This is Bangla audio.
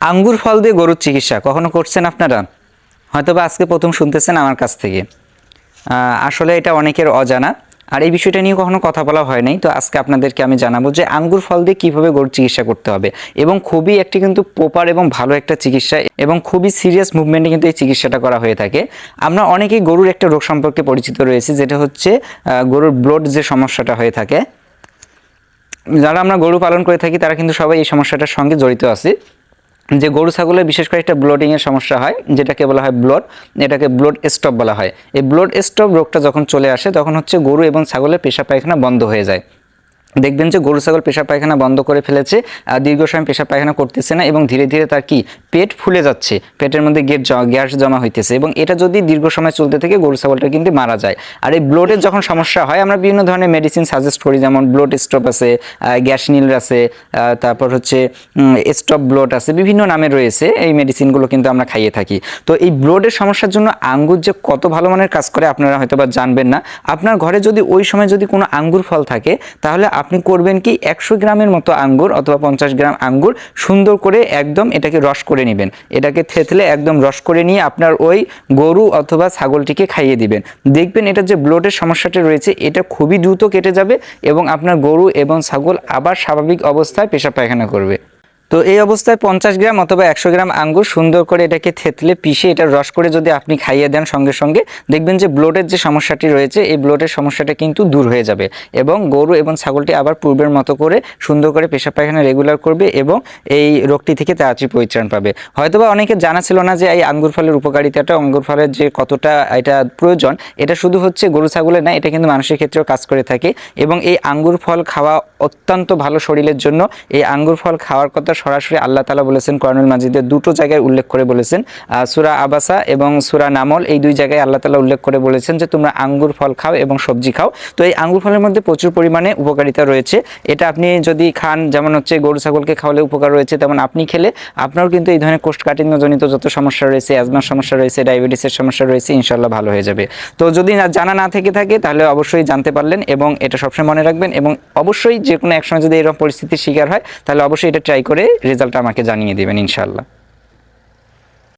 আঙ্গুর ফল দিয়ে গরুর চিকিৎসা, কখনো করছেন আপনারা? হয়তো বা আজকে প্রথম শুনতেছেন আমার কাছ থেকে। আসলে এটা অনেকের অজানা, আর এই বিষয়টা নিয়ে কখনো কথা বলা হয় নাই, তো আজকে আপনাদেরকে আমি জানাব যে আঙ্গুর ফল দিয়ে কীভাবে গরুর চিকিৎসা করতে হবে। এবং খুবই একটি কিন্তু প্রপার এবং ভালো একটা চিকিৎসা, এবং খুবই সিরিয়াস মুভমেন্টে কিন্তু এই চিকিৎসাটা করা হয়ে থাকে। আমরা অনেকেই গরুর একটা রোগ সম্পর্কে পরিচিত রয়েছি, যেটা হচ্ছে গরুর ব্লড যে সমস্যাটা হয়ে থাকে। যারা আমরা গরু পালন করে থাকি, তারা কিন্তু সবাই এই সমস্যাটার সঙ্গে জড়িত আছে। যে গরু, ছাগলের বিশেষ করে একটা ব্লোডিং এর সমস্যা হয়, যেটাকে বলা হয় ব্লড এটাকে ব্লড স্টপ বলা হয়। এই ব্লড স্টপ রোগটা যখন চলে আসে, তখন হচ্ছে গরু এবং ছাগলের পেশা পায়খানা বন্ধ হয়ে যায়। দেখবেন যে গরু, ছাগল পেশাব পায়খানা বন্ধ করে ফেলেছে দীর্ঘ সময় পেশাব পায়খানা করতেছে না এবং ধীরে ধীরে তার কি পেট ফুলে যাচ্ছে, পেটের মধ্যে গেট গ্যাস জমা হইতেছে এবং এটা যদি দীর্ঘ সময় চলতে থাকে গরু, ছাগলটা কিন্তু মারা যায়। আর এই ব্লোডের যখন সমস্যা হয়, আমরা বিভিন্ন ধরনের মেডিসিন সাজেস্ট করি, যেমন ব্লোড স্টপ আছে গ্যাস নীল আছে তারপর হচ্ছে স্টপ ব্লোড আছে, বিভিন্ন নামে রয়েছে, এই মেডিসিনগুলো কিন্তু আমরা খাইয়ে থাকি। তো এই ব্লোডের সমস্যার জন্য আঙ্গুর যে কত ভালো মানের কাজ করে, আপনারা হয়তো বা জানবেন না। আপনার ঘরে যদি ওই সময় যদি কোনো আঙ্গুর ফল থাকে, তাহলে আপনি করবেন কি একশো গ্রামের মতো আঙ্গুর অথবা পঞ্চাশ গ্রাম আঙ্গুর সুন্দর করে একদম এটাকে রস করে নেবেন। এটাকে থেতলে একদম রস করে নিয়ে আপনার ওই গরু অথবা ছাগলটিকে খাইয়ে দিবেন। দেখবেন এটা যে ব্লোডের সমস্যাটা রয়েছে, এটা খুবই দ্রুত কেটে যাবে এবং আপনার গরু এবং ছাগল আবার স্বাভাবিক অবস্থায় পেশা পায়খানা করবে। তো এই অবস্থায় পঞ্চাশ গ্রাম অথবা একশো গ্রাম আঙ্গুর সুন্দর করে এটাকে থেতলে পিষে এটা রস করে যদি আপনি খাইয়ে দেন সঙ্গে সঙ্গে, দেখবেন যে ব্লোডের যে সমস্যাটি রয়েছে, এই ব্লোডের সমস্যাটা কিন্তু দূর হয়ে যাবে এবং গরু এবং ছাগলটি আবার পূর্বের মতো করে সুন্দর করে পেশাব পায়খানা রেগুলার করবে এবং এই রোগটি থেকে তাড়াতাড়ি পরিত্রাণ পাবে। হয়তোবা অনেকে জানা ছিল না যে এই আঙ্গুর ফলের উপকারিতাটা, আঙ্গুর ফলের যে কতটা এটা প্রয়োজন, এটা শুধু হচ্ছে গরু ছাগলের না, এটা কিন্তু মানুষের ক্ষেত্রেও কাজ করে থাকে এবং এই আঙ্গুর ফল খাওয়া অত্যন্ত ভালো শরীরের জন্য, এই আঙ্গুর ফল খাওয়ার কথা সরাসরি আল্লাহ তালা বলেছেন কর্নুল মাজিদের দুটো জায়গায় উল্লেখ করে বলেছেন সুরা আবাসা এবং সুরা নামল, এই দুই জায়গায় আল্লাহ তালা উল্লেখ করে বলেছেন যে তোমরা আঙ্গুর ফল খাও এবং সবজি খাও। তো এই আঙ্গুর ফলের মধ্যে প্রচুর পরিমাণে উপকারিতা রয়েছে। এটা আপনি যদি খান, যেমন হচ্ছে গরু, ছাগলকে খাওয়ালে উপকার রয়েছে, তেমন আপনি খেলে আপনারও কিন্তু এই ধরনের কোষ্ঠকাঠিন্যজনিত যত সমস্যা রয়েছে, অ্যাজমার সমস্যা রয়েছে, ডায়াবেটিসের সমস্যা রয়েছে ইনশাল্লাহ ভালো হয়ে যাবে। তো যদি জানা না থেকে থাকে, তাহলে অবশ্যই জানতে পারলেন এবং এটা সবসময় মনে রাখবেন এবং অবশ্যই যে কোনো একসময় যদি এরকম পরিস্থিতির শিকার হয়, তাহলে অবশ্যই এটা ট্রাই করে রেজাল্ট আমাকে জানিয়ে দেবেন ইনশাল্লাহ